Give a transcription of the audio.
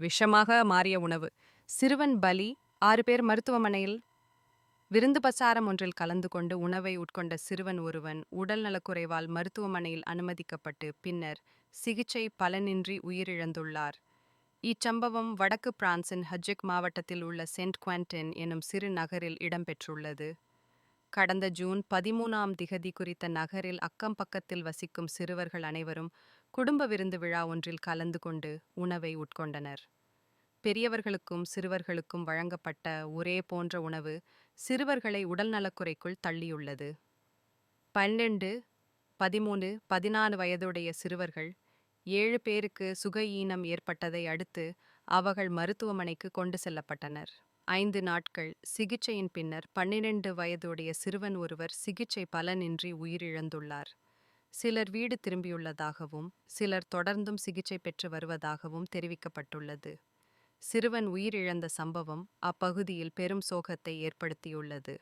விஷமாக மாறிய உணவு. சிறுவன் பலி ஆறு பேர் மருத்துவமனையில் விருந்து பசாரம் ஒன்றில் கலந்து கொண்டு உணவை உட்கொண்ட சிறுவன் ஒருவன் உடல் நலக்குறைவால் மருத்துவமனையில் அனுமதிக்கப்பட்டு பின்னர் சிகிச்சை பலனின்றி உயிரிழந்துள்ளார். இச்சம்பவம் வடக்கு பிரான்சின் ஹஜெக் மாவட்டத்தில் உள்ள சென்ட் குவான்டின் எனும் சிறு நகரில் இடம்பெற்றுள்ளது. கடந்த ஜூன் பதிமூனாம் திகதி குறித்த நகரில் அக்கம் பக்கத்தில் வசிக்கும் சிறுவர்கள் அனைவரும் குடும்ப விருந்து விழா ஒன்றில் கலந்து கொண்டு உணவை உட்கொண்டனர். பெரியவர்களுக்கும் சிறுவர்களுக்கும் வழங்கப்பட்ட ஒரே போன்ற உணவு சிறுவர்களை உடல்நலக்குறைக்குள் தள்ளியுள்ளது. பன்னெண்டு பதிமூணு பதினாறு வயதுடைய சிறுவர்கள் ஏழு பேருக்கு சுகையீனம் ஏற்பட்டதை அடுத்து அவர்கள் மருத்துவமனைக்கு கொண்டு செல்லப்பட்டனர். ஐந்து நாட்கள் சிகிச்சையின் பின்னர் பன்னிரண்டு வயதுடைய சிறுவன் ஒருவர் சிகிச்சை பலனின்றி உயிரிழந்துள்ளார். சிலர் வீடு திரும்பியுள்ளதாகவும் சிலர் தொடர்ந்தும் சிகிச்சை பெற்று வருவதாகவும் தெரிவிக்கப்பட்டுள்ளது. சிறுவன் உயிரிழந்த சம்பவம் அப்பகுதியில் பெரும் சோகத்தை ஏற்படுத்தியுள்ளது.